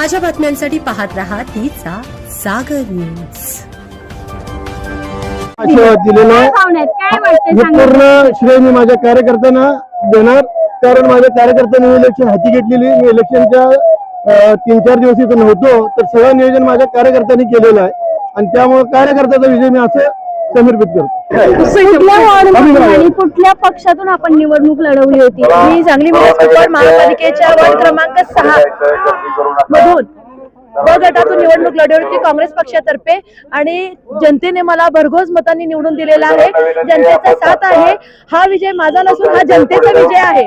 ताज्या बातम्यांसाठी पाहत रहा तिचा सागर न्यूज. आशीर्वाद दिलेला आहे. भावना आहेत? काय वाटतंय सांगा? पूर्ण श्रेय मी माझ्या कार्यकर्त्यांना देणार. कारण माझ्या कार्यकर्त्यांनी इलेक्शन हाती घेतलेली. मी इलेक्शनच्या अं, तीन चार दिवस इथं नव्हतो. तर सगळं नियोजन माझ्या कार्यकर्त्यांनी केलेलं आहे. आणि त्यामुळे कार्यकर्त्याचा विजय मी असं समर्पित करतो कुठल्या पक्षातून आपण निवडणूक लढवली होती मी सांगली महापालिकेच्या वार्ड क्रमांक सहा मधून ब गटातून निवडणूक लढवली होती काँग्रेस पक्षातर्फे आणि जनतेने मला भरघोस मतांनी निवडून दिलेला आहे जनतेचा साथ आहे हा विजय माझा नसून हा जनतेचा विजय आहे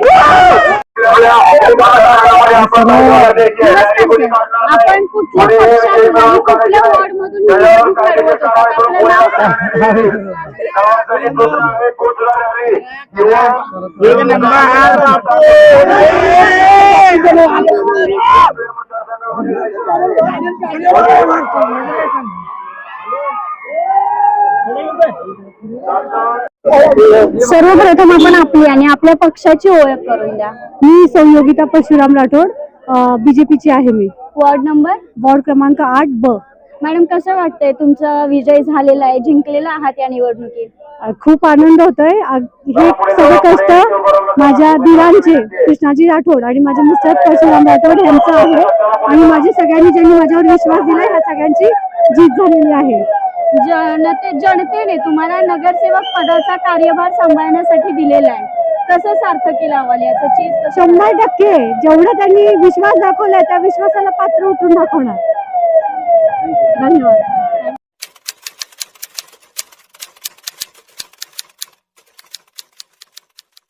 आपण कुठल्या पक्षातून कुठल्या वॉर्डमधून होता आपलं नाव. सर्वप्रथम आपण आपली आणि आपल्या पक्षाची ओळख करून द्या. मी संयोगिता परशुराम राठोड बीजेपीची आहे मी. Ward number? वॉर्ड क्रमांक आठ ब. मॅडम कसं वाटतंय? तुमचा विजय झालेला आहे जिंकलेला आहात या निवडणुकीत. खूप आनंद होतोय. हे सगळे कष्ट माझ्या दिरांचे कृष्णाजी राठोड आणि माझे मिस्टर परशुराम राठोड यांचं आहे. आणि माझे सगळ्यांनी ज्यांनी माझ्यावर विश्वास दिला ह्या सगळ्यांची जीत झालेली आहे. जनते जनतेने तुम्हाला नगरसेवक पदाचा कार्यभार सांभाळण्यासाठी दिलेला आहे. कसं सार्थकी लावाल याचं चीज शंभर टक्के. जेवढा त्यांनी विश्वास दाखवलाय त्या विश्वासाला पात्र उतरून दाखवणार.